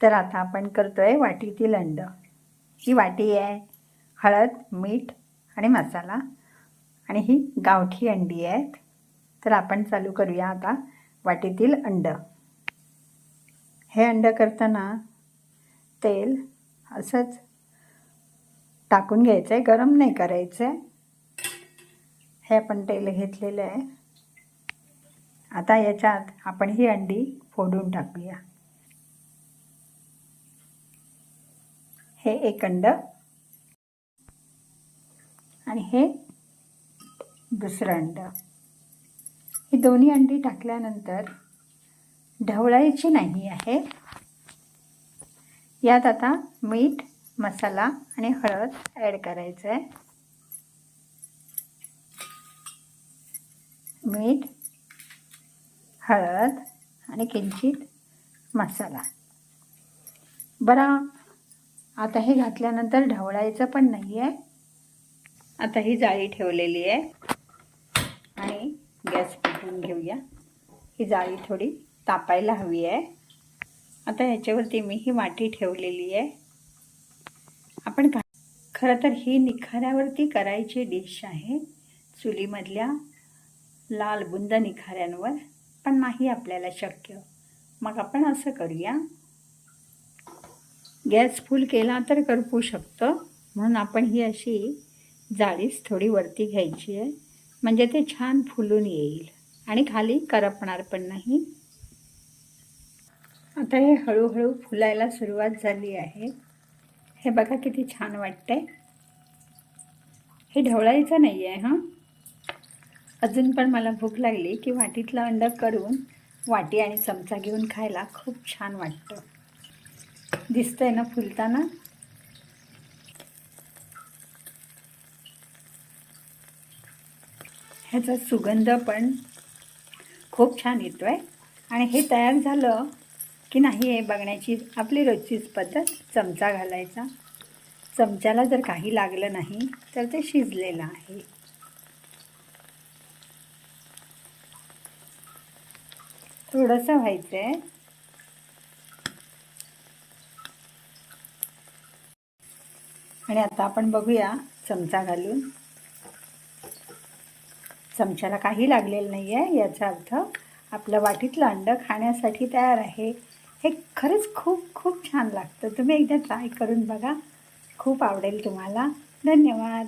तर आता आपण करतो आहे वाटीतील अंड ही वाटी आहे हळद मीठ आणि मसाला. आणि ही गावठी अंडी आहेत. तर आपण चालू करूया आता वाटीतील अंड. हे अंड करताना तेल असंच टाकून घ्यायचं आहे गरम नाही करायचं आहे हे आपण तेल घेतलेलं आहे. आता याच्यात आपण ही अंडी फोडून टाकूया. हे एक अंड आणि हे दुसरं अंड. ही दोन्ही अंडी टाकल्यानंतर ढवळायची नाही आहे. यात आता मीठ मसाला आणि हळद ॲड करायचं आहे मीठ हळद आणि किंचित मसाला. बरं आता हे घातल्यानंतर ढवळायचं पण नाही आहे आता ही जाळी ठेवलेली आहे. आणि गॅस पेटवून घेऊया. ही जाळी थोडी तापायला हवी आहे. आता ह्याच्यावरती मी ही वाटी ठेवलेली आहे. आपण खरं तर ही निखाऱ्यावरती करायची डिश आहे. चुलीमधल्या लाल बुंद निखाऱ्यांवर. पण नाही आपल्याला शक्य. मग आपण असं करूया. गॅस फुल केला तर करपू शकतं. म्हणून आपण ही अशी जाळीच थोडी वरती घ्यायची आहे. म्हणजे ते छान फुलून येईल. आणि खाली करपणार पण नाही. आता हे हळूहळू फुलायला सुरुवात झाली आहे. हे बघा किती छान वाटतंय. हे ढवळायचं नाही आहे हां. अजून पण मला भूक लागली की वाटीतलं अंड करून वाटी आणि चमचा घेऊन खायला खूप छान वाटतं. दिसतंय ना फुलताना? ह्याचा सुगंध पण खूप छान येतो आहे आणि हे तयार झालं की नाही हे बघण्याची आपली रोजचीच पद्धत चमचा घालायचा. चमच्याला जर काही लागलं नाही तर ते शिजलेलं आहे. थोडंसं व्हायचं आहे आणि आता आपण बघूया चमचा घालून. चमच्याला काही लागलेलं नाही आहे याचा अर्थ आपलं वाटीतलं अंड खाण्यासाठी तयार आहे. हे खरंच खूप खूप छान लागतं. तुम्ही एकदा ट्राय करून बघा. खूप आवडेल तुम्हाला. धन्यवाद.